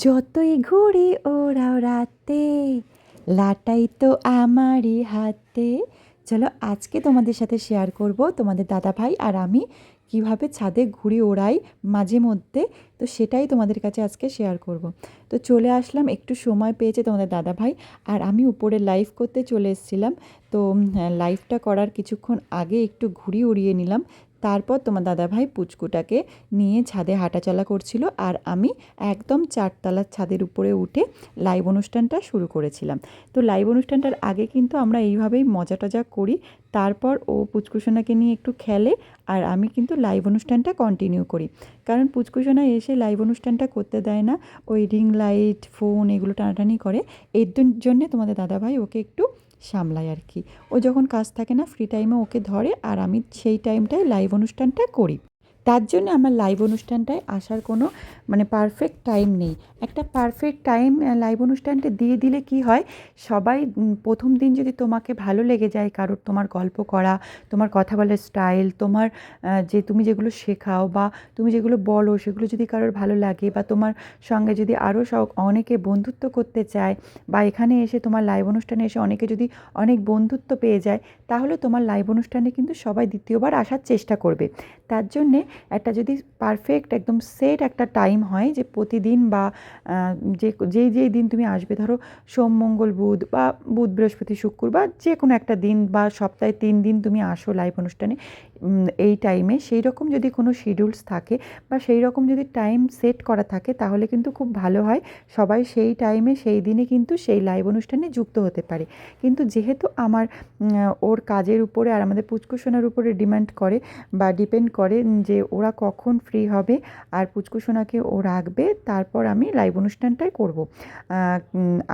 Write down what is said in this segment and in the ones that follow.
যতই ঘুরি ওরাও রাতে, লাটাই তো আমারই হাতে। চলো আজকে তোমাদের সাথে শেয়ার করব তোমাদের দাদা ভাই আর আমি কীভাবে ছাদে ঘুড়ি ওড়াই মাঝে মধ্যে, তো সেটাই তোমাদের কাছে আজকে শেয়ার করব। তো চলে আসলাম, একটু সময় পেয়েছে তোমাদের দাদা ভাই আর আমি উপরে লাইভ করতে চলে এসেছিলাম। তো লাইভটা করার কিছুক্ষণ আগে একটু ঘুড়ি উড়িয়ে নিলাম। তারপর তোমার দাদাভাই পুচকুটাকে নিয়ে ছাদে হাঁটাচলা করছিল আর আমি একদম চারতলার ছাদের উপরে উঠে লাইভ অনুষ্ঠানটা শুরু করেছিলাম। তো লাইভ অনুষ্ঠানটার আগে কিন্তু আমরা এইভাবেই মজা টজা করি। তারপর ও পুচকুসোনাকে নিয়ে একটু খেলে আর আমি কিন্তু লাইভ অনুষ্ঠানটা কন্টিনিউ করি। কারণ পুচকুসোনা এসে লাইভ অনুষ্ঠানটা করতে দেয় না। ওই রিং লাইট ফোন এগুলো টানাটানি করে। এর জন্যে তোমাদের দাদাভাই ওকে একটু সামলাই আর কি। ও যখন কাজ থাকে না ফ্রি টাইমে ওকে ধরে আর আমি সেই টাইমটায় লাইভ অনুষ্ঠানটা করি। তার জন্য আমার লাইভ অনুষ্ঠানটায় আসার কোনো মানে পারফেক্ট টাইম নেই। একটা পারফেক্ট টাইম লাইভ অনুষ্ঠানটা দিয়ে দিলে কি হয়? সবাই প্রথম দিন যদি তোমাকে ভালো লেগে যায় কারোর তোমার গল্প করা, তোমার কথা বলার স্টাইল তোমার যে তুমি যেগুলো শেখাও বা তুমি যেগুলো বলো, সেগুলো যদি কারোর ভালো লাগে বা তোমার সঙ্গে যদি আরও অনেকে বন্ধুত্ব করতে চায় বা এখানে এসে তোমার লাইভ অনুষ্ঠানে এসে অনেকে যদি অনেক বন্ধুত্ব পেয়ে যায়, তাহলে তোমার লাইভ অনুষ্ঠানে কিন্তু সবাই দ্বিতীয়বার আসার চেষ্টা করবে। তার জন্যে একটা যদি পারফেক্ট একদম সেট একটা টাইম হয় যে প্রতিদিন বা যে, যেই যেই দিন তুমি আসবে, ধরো সোম, মঙ্গল, বুধ বা বুধ, বৃহস্পতি, শুক্র বা যে কোনো একটা দিন বা সপ্তাহে তিন দিন তুমি আসো লাইভ অনুষ্ঠানে এই টাইমে সেই রকম যদি কোনো শিডিউলস থাকে বা সেই রকম যদি টাইম সেট করা থাকে, তাহলে কিন্তু খুব ভালো হয়। সবাই সেই টাইমে সেই দিনে কিন্তু সেই লাইভ অনুষ্ঠানে যুক্ত হতে পারে। কিন্তু যেহেতু আমার ওর কাজের উপরে আর আমাদের পুচকুসোনার উপরে ডিমান্ড করে বা ডিপেন্ড করে যে ওরা কখন ফ্রি হবে আর পুচকুসোনাকে ও রাখবে, তারপর আমি লাইভ অনুষ্ঠানটাই করব।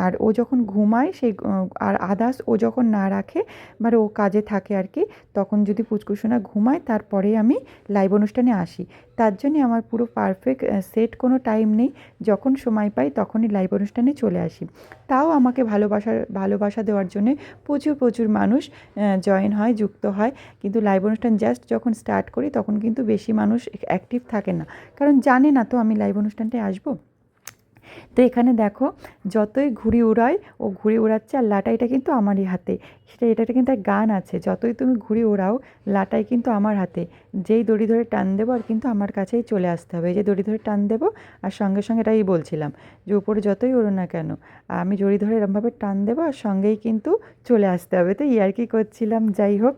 আর ও যখন ঘুমায় সেই আর আদার্স ও যখন না রাখে বা ও কাজে থাকে আর কি, তখন যদি পুচকুসোনা ঘুমায় তারপরে আমি লাইভ অনুষ্ঠানে আসি। তার জন্যে আমার পুরো পারফেক্ট সেট কোনো টাইম নেই। যখন সময় পাই তখনই লাইভ অনুষ্ঠানে চলে আসি। তাও আমাকে ভালোবাসার ভালোবাসা দেওয়ার জন্যে প্রচুর প্রচুর মানুষ জয়েন হয়, যুক্ত হয়। কিন্তু লাইভ অনুষ্ঠান জাস্ট যখন স্টার্ট করি তখন কিন্তু বেশি মানুষ অ্যাক্টিভ থাকে না। কারণ জানে না তো আমি লাইভ অনুষ্ঠানটায় আসব? তো এখানে দেখো, যতই ঘুড়ি উড়ায় ও ঘুড়ি উড়াচ্ছে আর লাটাইটা কিন্তু আমারই হাতে। সেটা, এটাতে কিন্তু এক গান আছে, যতই তুমি ঘুড়ি ওড়াও লাটাই কিন্তু আমার হাতে। যেই দড়ি ধরে টান দেবো আর কিন্তু আমার কাছেই চলে আসতে হবে। যে দড়ি ধরে টান দেবো, আর সঙ্গে সঙ্গে এটাই বলছিলাম যে উপরে যতই ওড়ো না কেন, আমি দড়ি ধরে এরমভাবে টান দেবো আর সঙ্গেই কিন্তু চলে আসতে হবে। তো ইয়ার্কি করছিলাম, যাই হোক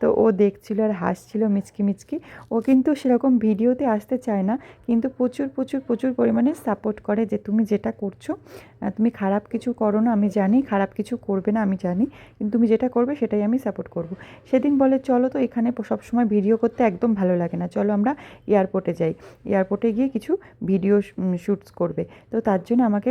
তো ও দেখছিল আর হাসছিল মিচকি মিচকি। ও কিন্তু সেরকম ভিডিওতে আসতে চায় না, কিন্তু প্রচুর প্রচুর প্রচুর পরিমাণে সাপোর্ট করে যে তুমি যেটা করছ তুমি খারাপ কিছু করো না, আমি জানি, খারাপ কিছু করবে না, আমি জানি, কিন্তু তুমি যেটা করবে সেটাই আমি সাপোর্ট করব। সেদিন বলে, চলো তো এখানে সবসময় ভিডিও করতে একদম ভালো লাগে না, চলো আমরা এয়ারপোর্টে যাই। এয়ারপোর্টে গিয়ে কিছু ভিডিও শ্যুটস করবে। তো তার জন্য আমাকে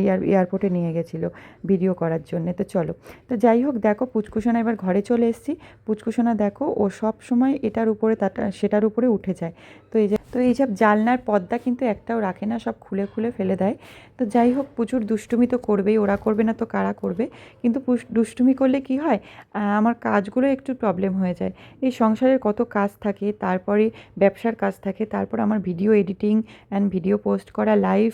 এয়ার এয়ারপোর্টে নিয়ে গেছিল ভিডিও করার জন্যে। তো চলো, তো যাই হোক, দেখো পুচকুসোনা এবার ঘরে চলে এসেছি। পুচকুসোনা দেখো, ও সব সময় এটার উপরে, তাটা, সেটার উপরে উঠে যায়। তো এই যে তো এই সব জালনার পর্দা কিন্তু একটাও রাখে না, সব খুলে খুলে ফেলে দেয়। তো যাই হোক প্রচুর দুষ্টুমি তো করবেই, ওরা করবে না তো কারা করবে? কিন্তু দুষ্টুমি করলে কি হয়? আমার কাজগুলো একটু প্রবলেম হয়ে যায়। এই সংসারের কত কাজ থাকে, তারপরে ব্যবসার কাজ থাকে, তারপর আমার video editing and video post করা লাইভ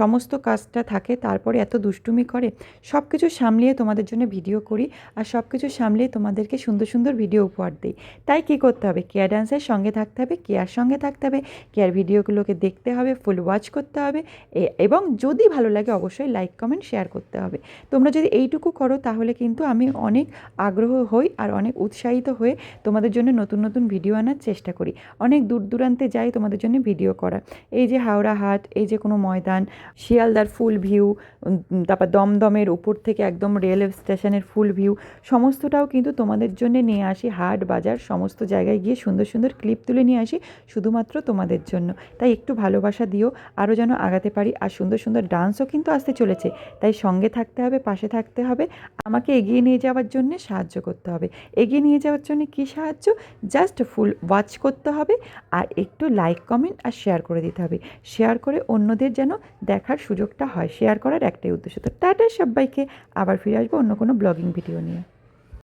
সমস্ত কাজটা থাকে, তারপরে এত দুষ্টুমি করে সব কিছু সামলিয়ে তোমাদের জন্য ভিডিও করি আর সব কিছু সামলিয়ে তোমাদেরকে সুন্দর সুন্দর ভিডিও উপহার দিই। তাই কী করতে হবে? কেয়ার ডান্সের সঙ্গে থাকতে হবে কেয়ার সঙ্গে থাকতে হবে কেয়ার ভিডিওগুলোকে দেখতে হবে ফুল ওয়াচ করতে হবে এবং যদি ভালো লাগে অবশ্যই লাইক কমেন্ট শেয়ার করতে হবে। তোমরা যদি এইটুকু করো তাহলে কিন্তু আমি অনেক আগ্রহ হই আর অনেক উৎসাহিত হয়ে তোমাদের জন্য নতুন নতুন ভিডিও আনার চেষ্টা করি। অনেক দূর দূরান্তে যাই তোমাদের জন্য ভিডিও করা। এই যে হাওড়া হাট, এই যে কোনো ময়দান, শিয়ালদার ফুল ভিউ তারপর দমদমের উপর থেকে একদম রেল স্টেশনের ফুল ভিউ সমস্তটাও কিন্তু তোমাদের জন্য নিয়ে আসি। হাট, বাজার, সমস্ত জায়গায় গিয়ে সুন্দর সুন্দর ক্লিপ তুলে নিয়ে আসি। শুধুমাত্র তোমাদের জন্য। তাই একটু ভালোবাসা দিও আরও যেন আগাতে পারি। আর সুন্দর সুন্দর ডান্সও কিন্তু আসতে চলেছে। তাই সঙ্গে থাকতে হবে, পাশে থাকতে হবে। আমাকে এগিয়ে নিয়ে যাওয়ার জন্য সাহায্য করতে হবে। এগিয়ে নিয়ে যাওয়ার জন্য কী সাহায্য? জাস্ট ফুল ওয়াচ করতে হবে আর একটু লাইক কমেন্ট আর শেয়ার করে দিতে হবে। শেয়ার করে অন্যদের যেন দেখার সুযোগটা হয়। শেয়ার করার একটাই উদ্দেশ্য। তো টাটা সবাইকে। আবার ফিরে আসব অন্য কোনো ব্লগিং ভিডিও নিয়ে।